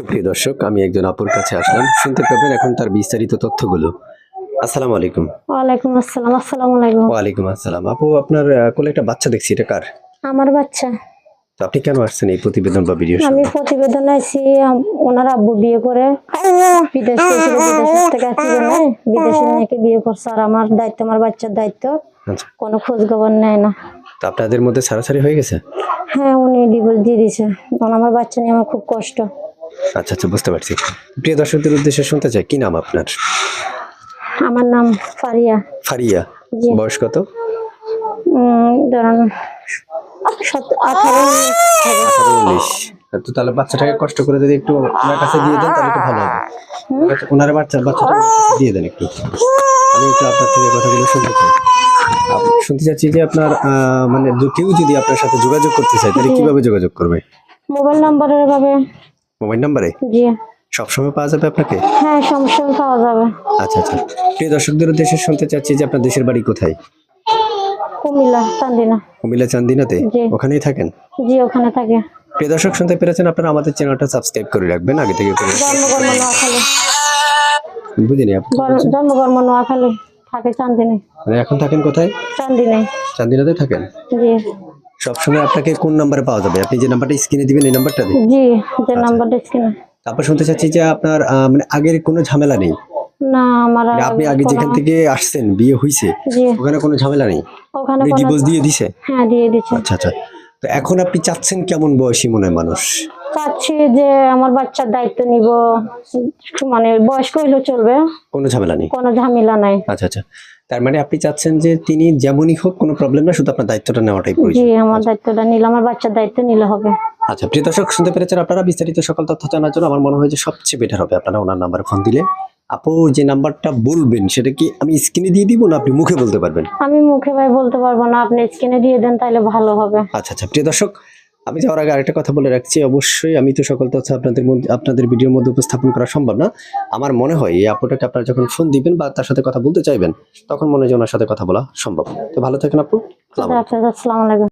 সুপ্রিয় দর্শক আমি একজন আপুর কাছে আসলাম। শুনতে পাবেন এখন তার বিস্তারিত তথ্যগুলো। আসসালামু আলাইকুম। ওয়ালাইকুম আসসালাম আসসালামু আলাইকুম। ওয়ালাইকুম আসসালাম। আপু আপনার কোলে একটা বাচ্চা দেখছি এটা কার? আমার বাচ্চা। তো আপনি কেন আসছেন এই প্রতিবেদন বা ভিডিও আমি প্রতিবেদন আইছি ওনার আব্বু বিয়ে করে বিদেশ গেছিল বিদেশ থেকে না বিদেশি মেয়েকে বিয়ে করছে আর আমার দায়িত্ব আমার বাচ্চার দায়িত্ব। আচ্ছা। কোনো খোঁজ খবর নেয় না। তো আপনাদের মধ্যে সারাসারি হয়ে গেছে? হ্যাঁ উনি ডিভোর্স দিয়ে তখন আমার বাচ্চা নিয়ে আমার খুব কষ্ট। আচ্ছা আচ্ছা বুঝতে পারছি। প্রিয় দর্শকদের উদ্দেশ্যে শুনতে চাই কি নাম আপনার? আমার নাম ফারিয়া। ফারিয়া। বয়স কত? আঠারো উনিশ। তো তাহলে বাচ্চাটাকে কষ্ট করে যদি একটু ওনার কাছে দিয়ে দেন তাহলে একটু ভালো হবে। আচ্ছা, ওনার বাচ্চা বাচ্চাটা দিয়ে দেন একটু। আমি একটু আপনার থেকে কথাগুলো শুনতে চাই। শুনতে চাচ্ছি যে আপনার মানে কেউ যদি আপনার সাথে যোগাযোগ করতে চায় তাহলে কীভাবে যোগাযোগ করবে? মোবাইল নাম্বারের ভাবে মোবাইল নাম্বারে? জি। সবসময় পাওয়া যাবে আপনাকে? হ্যাঁ সমস্যা পাওয়া যাবে। আচ্ছা আচ্ছা। প্রিয় দর্শকদের উদ্দেশ্যে শুনতে চাচ্ছি যে আপনার দেশের বাড়ি কোথায়? কুমিল্লা চান্দিনা। কুমিল্লা চান্দিনাতে? ওখানেই থাকেন? জি ওখানে থাকে। প্রিয় দর্শক শুনতে পেরেছেন আপনারা আমাদের চ্যানেলটা সাবস্ক্রাইব করে রাখবেন আগে থেকে করে জন্মকর্ম নোয়াখালী। বুঝিনি আপনি জন্মকর্ম নোয়াখালী থাকে চান্দিনী মানে এখন থাকেন কোথায়? চান্দিনী চান্দিনাতে থাকেন? জি। সবসময় আপনাকে কোন নাম্বারে পাওয়া যাবে? আপনি যে নাম্বারটা স্ক্রিনে দিবেন এই নাম্বারটা দিন। জি যে নাম্বারটা স্ক্রিনে তারপর শুনতে চাচ্ছি যে আপনার মানে আগের কোনো ঝামেলা নেই? না আমার মানে আপনি আগে যেখান থেকে আসছেন বিয়ে হইছে ওখানে কোনো ঝামেলা নেই? ওখানে ডিভোর্স দিয়ে দিছে? হ্যাঁ দিয়ে দিয়েছে আচ্ছা আচ্ছা। তো এখন আপনি চাচ্ছেন কেমন বয়সী মনে মানুষ? চাচ্ছি যে আমার বাচ্চার দায়িত্ব নিব। মানে বয়স্ক হইলেও চলবে। কোনো ঝামেলা নেই? কোনো ঝামেলা নাই। আচ্ছা আচ্ছা। তার মানে আপনি চাচ্ছেন যে তিনি যেমনই হোক কোনো প্রবলেম না শুধু আপনার দায়িত্বটা নেওয়াটাই প্রয়োজন। জি আমার দায়িত্বটা নিলে আমার বাচ্চার দায়িত্ব নিলে হবে। আচ্ছা প্রিয় দর্শক শুনতে পেরেছেন আপনারা বিস্তারিত সকল তথ্য জানার জন্য? আমার মনে হয় যে সবচেয়ে বেটার হবে আপনারা ওনার নাম্বার ফোন দিলে। আপু যে নাম্বারটা বলবেন সেটা কি আমি স্ক্রিনে দিয়ে দিব না আপনি মুখে বলতে পারবেন? আমি মুখে ভাই বলতে পারব না। আপনি স্ক্রিনে দিয়ে দেন তাহলে ভালো হবে। আচ্ছা আচ্ছা। প্রিয় দর্শক আমি যাওয়ার আগে আরেকটা কথা বলে রাখছি। অবশ্যই আমি তো সকল তথ্য আপনাদের মধ্যে, আপনাদের ভিডিওর মধ্যে উপস্থাপন করা সম্ভব না। আমার মনে হয় এই আপুটাকে আপনারা যখন ফোন দিবেন বা তার সাথে কথা বলতে চাইবেন, তখন মনে হয় ওনার সাথে কথা বলা সম্ভব। তো ভালো থাকেন আপু। আসসালামু আলাইকুম। আচ্ছা আসসালামু আলাইকুম।